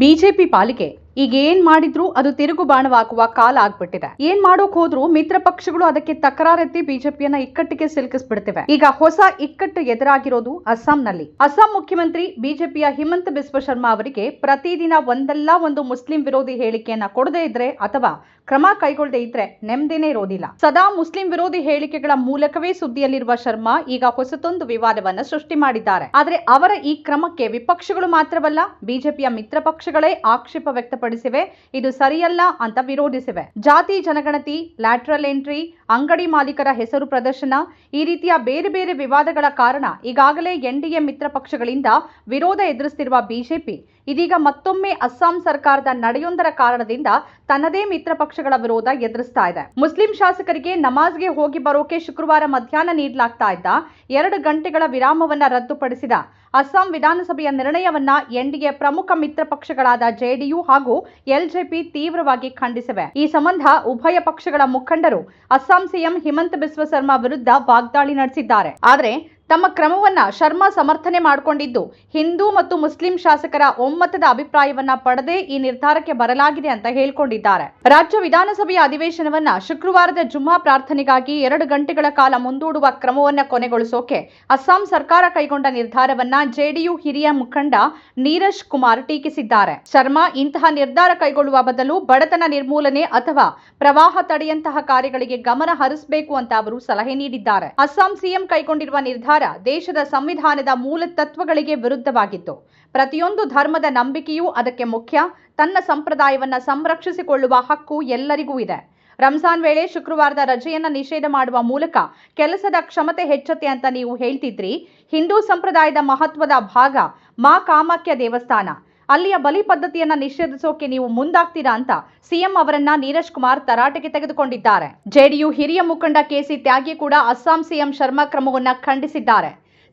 BJP ಪಾಲಿಕೆ ಈಗ ಏನ್ ಮಾಡಿದ್ರು ಅದು ತಿರುಗು ಬಾಣವಾಗುವ ಕಾಲ ಆಗ್ಬಿಟ್ಟಿದೆ. ಏನ್ ಮಾಡೋಕ್ ಹೋದ್ರು ಮಿತ್ರ ಪಕ್ಷಗಳು ಅದಕ್ಕೆ ತಕರಾರೆತ್ತಿ ಬಿಜೆಪಿಯನ್ನ ಇಕ್ಕಟ್ಟಿಗೆ ಸಿಲುಕಿಸ್ಬಿಡ್ತಿವೆ. ಈಗ ಹೊಸ ಇಕ್ಕಟ್ಟು ಎದುರಾಗಿರೋದು ಅಸ್ಸಾಂನಲ್ಲಿ. ಅಸ್ಸಾಂ ಮುಖ್ಯಮಂತ್ರಿ ಬಿಜೆಪಿಯ ಹಿಮಂತ ಬಿಸ್ವ ಶರ್ಮಾ ಅವರಿಗೆ ಪ್ರತಿದಿನ ಒಂದಲ್ಲ ಒಂದು ಮುಸ್ಲಿಂ ವಿರೋಧಿ ಹೇಳಿಕೆಯನ್ನ ಕೊಡದೇ ಇದ್ರೆ ಅಥವಾ ಕ್ರಮ ಕೈಗೊಳ್ಳದೆ ಇದ್ರೆ ನೆಮ್ಮದಿನೇ ಇರೋದಿಲ್ಲ. ಸದಾ ಮುಸ್ಲಿಂ ವಿರೋಧಿ ಹೇಳಿಕೆಗಳ ಮೂಲಕವೇ ಸುದ್ದಿಯಲ್ಲಿರುವ ಶರ್ಮಾ ಈಗ ಹೊಸತೊಂದು ವಿವಾದವನ್ನ ಸೃಷ್ಟಿ ಮಾಡಿದ್ದಾರೆ. ಆದರೆ ಅವರ ಈ ಕ್ರಮಕ್ಕೆ ವಿಪಕ್ಷಗಳು ಮಾತ್ರವಲ್ಲ, ಬಿಜೆಪಿಯ ಮಿತ್ರ ಪಕ್ಷಗಳೇ ಆಕ್ಷೇಪ ವ್ಯಕ್ತಪಡಿಸಿವೆ. ಇದು ಸರಿಯಲ್ಲ ಅಂತ ವಿರೋಧಿಸಿವೆ. ಜಾತಿ, ಜನಗಣತಿ, ಲ್ಯಾಟ್ರಲ್ ಎಂಟ್ರಿ, ಅಂಗಡಿ ಮಾಲೀಕರ ಹೆಸರು ಪ್ರದರ್ಶನ, ಈ ರೀತಿಯ ಬೇರೆ ಬೇರೆ ವಿವಾದಗಳ ಕಾರಣ ಈಗಾಗಲೇ ಎನ್ಡಿಎ ಮಿತ್ರ ಪಕ್ಷಗಳಿಂದ ವಿರೋಧ ಎದುರಿಸುತ್ತಿರುವ ಬಿಜೆಪಿ ಇದೀಗ ಮತ್ತೊಮ್ಮೆ ಅಸ್ಸಾಂ ಸರ್ಕಾರದ ನಡೆಯೊಂದರ ಕಾರಣದಿಂದ ತನ್ನದೇ ಮಿತ್ರ ಪಕ್ಷಗಳ ವಿರೋಧ ಎದುರಿಸ್ತಾ ಇದೆ. ಮುಸ್ಲಿಂ ಶಾಸಕರಿಗೆ ನಮಾಜ್ಗೆ ಹೋಗಿ ಬರೋಕೆ ಶುಕ್ರವಾರ ಮಧ್ಯಾಹ್ನ ನೀಡಲಾಗ್ತಾ ಇದ್ದ ಎರಡು ಗಂಟೆಗಳ ವಿರಾಮವನ್ನ ರದ್ದುಪಡಿಸಿದ ಅಸ್ಸಾಂ ವಿಧಾನಸಭೆಯ ನಿರ್ಣಯವನ್ನ ಎನ್ಡಿಎ ಪ್ರಮುಖ ಮಿತ್ರ ಪಕ್ಷಗಳಾದ ಜೆಡಿಯು ಹಾಗೂ ಎಲ್ಜೆಪಿ ತೀವ್ರವಾಗಿ ಖಂಡಿಸಿವೆ. ಈ ಸಂಬಂಧ ಉಭಯ ಪಕ್ಷಗಳ ಮುಖಂಡರು ಅಸ್ಸಾಂ ಸಿಎಂ ಹಿಮಂತ ಬಿಸ್ವ ಶರ್ಮಾ ವಿರುದ್ಧ ವಾಗ್ದಾಳಿ ನಡೆಸಿದ್ದಾರೆ. ಆದರೆ ತಮ್ಮ ಕ್ರಮವನ್ನ ಶರ್ಮಾ ಸಮರ್ಥನೆ ಮಾಡಿಕೊಂಡಿದ್ದು, ಹಿಂದೂ ಮತ್ತು ಮುಸ್ಲಿಂ ಶಾಸಕರ ಒಮ್ಮತದ ಅಭಿಪ್ರಾಯವನ್ನ ಪಡೆದೇ ಈ ನಿರ್ಧಾರಕ್ಕೆ ಬರಲಾಗಿದೆ ಅಂತ ಹೇಳಿಕೊಂಡಿದ್ದಾರೆ. ರಾಜ್ಯ ವಿಧಾನಸಭೆಯ ಅಧಿವೇಶನವನ್ನ ಶುಕ್ರವಾರದ ಜುಮ್ಮಾ ಪ್ರಾರ್ಥನೆಗಾಗಿ ಎರಡು ಗಂಟೆಗಳ ಕಾಲ ಮುಂದೂಡುವ ಕ್ರಮವನ್ನ ಕೊನೆಗೊಳಿಸೋಕೆ ಅಸ್ಸಾಂ ಸರ್ಕಾರ ಕೈಗೊಂಡ ನಿರ್ಧಾರವನ್ನ ಜೆಡಿಯು ಹಿರಿಯ ಮುಖಂಡ ನೀರಜ್ ಕುಮಾರ್ ಟೀಕಿಸಿದ್ದಾರೆ. ಶರ್ಮಾ ಇಂತಹ ನಿರ್ಧಾರ ಕೈಗೊಳ್ಳುವ ಬದಲು ಬಡತನ ನಿರ್ಮೂಲನೆ ಅಥವಾ ಪ್ರವಾಹ ತಡೆಯಂತಹ ಕಾರ್ಯಗಳಿಗೆ ಗಮನ ಹರಿಸಬೇಕು ಅಂತ ಅವರು ಸಲಹೆ ನೀಡಿದ್ದಾರೆ. ಅಸ್ಸಾಂ ಸಿಎಂ ಕೈಗೊಂಡಿರುವ ನಿರ್ಧಾರ ದೇಶದ ಸಂವಿಧಾನದ ಮೂಲ ತತ್ವಗಳಿಗೆ ವಿರುದ್ಧವಾಗಿತ್ತು. ಪ್ರತಿಯೊಂದು ಧರ್ಮದ ನಂಬಿಕೆಯೂ ಅದಕ್ಕೆ ಮುಖ್ಯ. ತನ್ನ ಸಂಪ್ರದಾಯವನ್ನ ಸಂರಕ್ಷಿಸಿಕೊಳ್ಳುವ ಹಕ್ಕು ಎಲ್ಲರಿಗೂ ಇದೆ. ರಂಜಾನ್ ವೇಳೆ ಶುಕ್ರವಾರದ ರಜೆಯನ್ನ ನಿಷೇಧ ಮಾಡುವ ಮೂಲಕ ಕೆಲಸದ ಕ್ಷಮತೆ ಹೆಚ್ಚತೆ ಅಂತ ನೀವು ಹೇಳ್ತಿದ್ರಿ. ಹಿಂದೂ ಸಂಪ್ರದಾಯದ ಮಹತ್ವದ ಭಾಗ ಮಾ ಕಾಮಾಖ್ಯ ದೇವಸ್ಥಾನ. ಅಲ್ಲಿಯ ಬಲಿ ಪದ್ಧತಿಯನ್ನ ನಿಷೇಧಿಸೋಕೆ ನೀವು ಮುಂದಾಗ್ತೀರಾ ಅಂತ ಸಿಎಂ ಅವರನ್ನ ನೀರಜ್ ಕುಮಾರ್ ತರಾಟೆಗೆ ತೆಗೆದುಕೊಂಡಿದ್ದಾರೆ. ಜೆಡಿಯು ಹಿರಿಯ ಮುಖಂಡ ಕೆಸಿ ತ್ಯಾಗಿ ಕೂಡ ಅಸ್ಸಾಂ ಸಿಎಂ ಶರ್ಮಾ ಕ್ರಮವನ್ನ ಖಂಡಿಸಿದ್ದಾರೆ.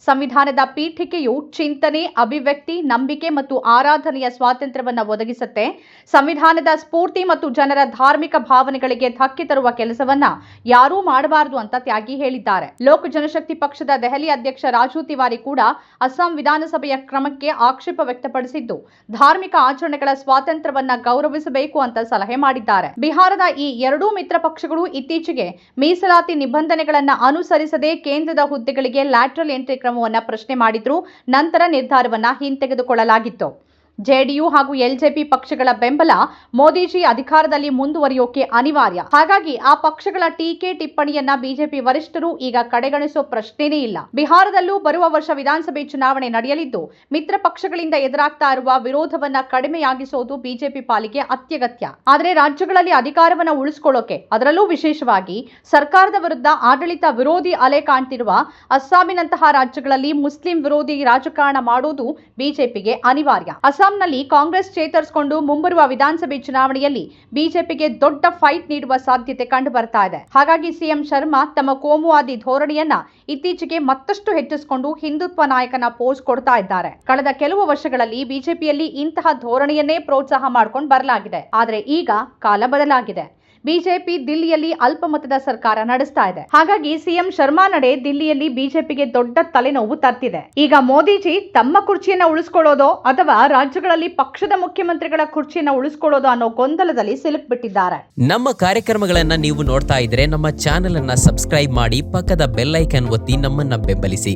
ಸಂವಿಧಾನದ ಪೀಠಿಕೆಯು ಚಿಂತನೆ, ಅಭಿವ್ಯಕ್ತಿ, ನಂಬಿಕೆ ಮತ್ತು ಆರಾಧನೆಯ ಸ್ವಾತಂತ್ರ್ಯವನ್ನು ಒದಗಿಸುತ್ತೆ. ಸಂವಿಧಾನದ ಸ್ಫೂರ್ತಿ ಮತ್ತು ಜನರ ಧಾರ್ಮಿಕ ಭಾವನೆಗಳಿಗೆ ಧಕ್ಕೆ ತರುವ ಕೆಲಸವನ್ನ ಯಾರೂ ಮಾಡಬಾರದು ಅಂತ ತ್ಯಾಗಿ ಹೇಳಿದ್ದಾರೆ. ಲೋಕ ಜನಶಕ್ತಿ ಪಕ್ಷದ ದೆಹಲಿ ಅಧ್ಯಕ್ಷ ರಾಜು ತಿವಾರಿ ಕೂಡ ಅಸ್ಸಾಂ ವಿಧಾನಸಭೆಯ ಕ್ರಮಕ್ಕೆ ಆಕ್ಷೇಪ ವ್ಯಕ್ತಪಡಿಸಿದ್ದು, ಧಾರ್ಮಿಕ ಆಚರಣೆಗಳ ಸ್ವಾತಂತ್ರ್ಯವನ್ನ ಗೌರವಿಸಬೇಕು ಅಂತ ಸಲಹೆ ಮಾಡಿದ್ದಾರೆ. ಬಿಹಾರದ ಈ ಎರಡೂ ಮಿತ್ರ ಪಕ್ಷಗಳು ಇತ್ತೀಚೆಗೆ ಮೀಸಲಾತಿ ನಿಬಂಧನೆಗಳನ್ನ ಅನುಸರಿಸದೆ ಕೇಂದ್ರದ ಹುದ್ದೆಗಳಿಗೆ ಲ್ಯಾಟ್ರಲ್ ಎಂಟ್ರಿ ಕ್ರಮವನ್ನ ಪ್ರಶ್ನೆ ಮಾಡಿದ್ರು ನಂತರ ನಿರ್ಧಾರವನ್ನ ಹಿಂತೆಗೆದುಕೊಳ್ಳಲಾಗಿತ್ತು. ಜೆಡಿಯು ಹಾಗೂ ಎಲ್ಜೆಪಿ ಪಕ್ಷಗಳ ಬೆಂಬಲ ಮೋದಿಜಿ ಅಧಿಕಾರದಲ್ಲಿ ಮುಂದುವರಿಯೋಕೆ ಅನಿವಾರ್ಯ. ಹಾಗಾಗಿ ಆ ಪಕ್ಷಗಳ ಟೀಕೆ ಟಿಪ್ಪಣಿಯನ್ನ ಬಿಜೆಪಿ ವರಿಷ್ಠರು ಈಗ ಕಡೆಗಣಿಸೋ ಪ್ರಶ್ನೆನೇ ಇಲ್ಲ. ಬಿಹಾರದಲ್ಲೂ ಬರುವ ವರ್ಷ ವಿಧಾನಸಭೆ ಚುನಾವಣೆ ನಡೆಯಲಿದ್ದು, ಮಿತ್ರ ಪಕ್ಷಗಳಿಂದ ಎದುರಾಗ್ತಾ ಇರುವ ವಿರೋಧವನ್ನ ಕಡಿಮೆಯಾಗಿಸೋದು ಬಿಜೆಪಿ ಪಾಲಿಗೆ ಅತ್ಯಗತ್ಯ. ಆದರೆ ರಾಜ್ಯಗಳಲ್ಲಿ ಅಧಿಕಾರವನ್ನ ಉಳಿಸಿಕೊಳ್ಳೋಕೆ, ಅದರಲ್ಲೂ ವಿಶೇಷವಾಗಿ ಸರ್ಕಾರದ ವಿರುದ್ಧ ಆಡಳಿತ ವಿರೋಧಿ ಅಲೆ ಕಾಣ್ತಿರುವ ಅಸ್ಸಾಮಿನಂತಹ ರಾಜ್ಯಗಳಲ್ಲಿ ಮುಸ್ಲಿಂ ವಿರೋಧಿ ರಾಜಕಾರಣ ಮಾಡೋದು ಬಿಜೆಪಿಗೆ ಅನಿವಾರ್ಯ. ಅಸ್ಸಾಂನಲ್ಲಿ ಕಾಂಗ್ರೆಸ್ ಚೇತರಿಸಿಕೊಂಡು ಮುಂಬರುವ ವಿಧಾನಸಭೆ ಚುನಾವಣೆಯಲ್ಲಿ ಬಿಜೆಪಿಗೆ ದೊಡ್ಡ ಫೈಟ್ ನೀಡುವ ಸಾಧ್ಯತೆ ಕಂಡು ಬರ್ತಾ ಇದೆ. ಹಾಗಾಗಿ ಸಿಎಂ ಶರ್ಮಾ ತಮ್ಮ ಕೋಮುವಾದಿ ಧೋರಣೆಯನ್ನ ಇತ್ತೀಚೆಗೆ ಮತ್ತಷ್ಟು ಹೆಚ್ಚಿಸಿಕೊಂಡು ಹಿಂದುತ್ವ ನಾಯಕನ ಪೋಸ್ ಕೊಡ್ತಾ ಇದ್ದಾರೆ. ಕಳೆದ ಕೆಲವು ವರ್ಷಗಳಲ್ಲಿ ಬಿಜೆಪಿಯಲ್ಲಿ ಇಂತಹ ಧೋರಣೆಯನ್ನೇ ಪ್ರೋತ್ಸಾಹ ಮಾಡ್ಕೊಂಡು ಬರಲಾಗಿದೆ. ಆದರೆ ಈಗ ಕಾಲ ಬದಲಾಗಿದೆ. ಬಿಜೆಪಿ ದಿಲ್ಲಿಯಲ್ಲಿ ಅಲ್ಪಮತದ ಸರ್ಕಾರ ನಡೆಸ್ತಾ ಇದೆ. ಹಾಗಾಗಿ ಸಿಎಂ ಶರ್ಮಾ ನಡೆ ದಿಲ್ಲಿಯಲ್ಲಿ ಬಿಜೆಪಿಗೆ ದೊಡ್ಡ ತಲೆನೋವು ತರ್ತಿದೆ. ಈಗ ಮೋದಿಜಿ ತಮ್ಮ ಕುರ್ಚಿಯನ್ನ ಉಳಿಸ್ಕೊಳ್ಳೋದೋ ಅಥವಾ ರಾಜ್ಯಗಳಲ್ಲಿ ಪಕ್ಷದ ಮುಖ್ಯಮಂತ್ರಿಗಳ ಕುರ್ಚಿಯನ್ನ ಉಳಿಸ್ಕೊಳ್ಳೋದೋ ಅನ್ನೋ ಗೊಂದಲದಲ್ಲಿ ಸಿಲುಕ್ಬಿಟ್ಟಿದ್ದಾರೆ. ನಮ್ಮ ಕಾರ್ಯಕ್ರಮಗಳನ್ನ ನೀವು ನೋಡ್ತಾ ಇದ್ರೆ ನಮ್ಮ ಚಾನೆಲ್ ಅನ್ನ ಸಬ್ಸ್ಕ್ರೈಬ್ ಮಾಡಿ ಪಕ್ಕದ ಬೆಲ್ ಐಕನ್ ಒತ್ತಿ ನಮ್ಮನ್ನ ಬೆಂಬಲಿಸಿ.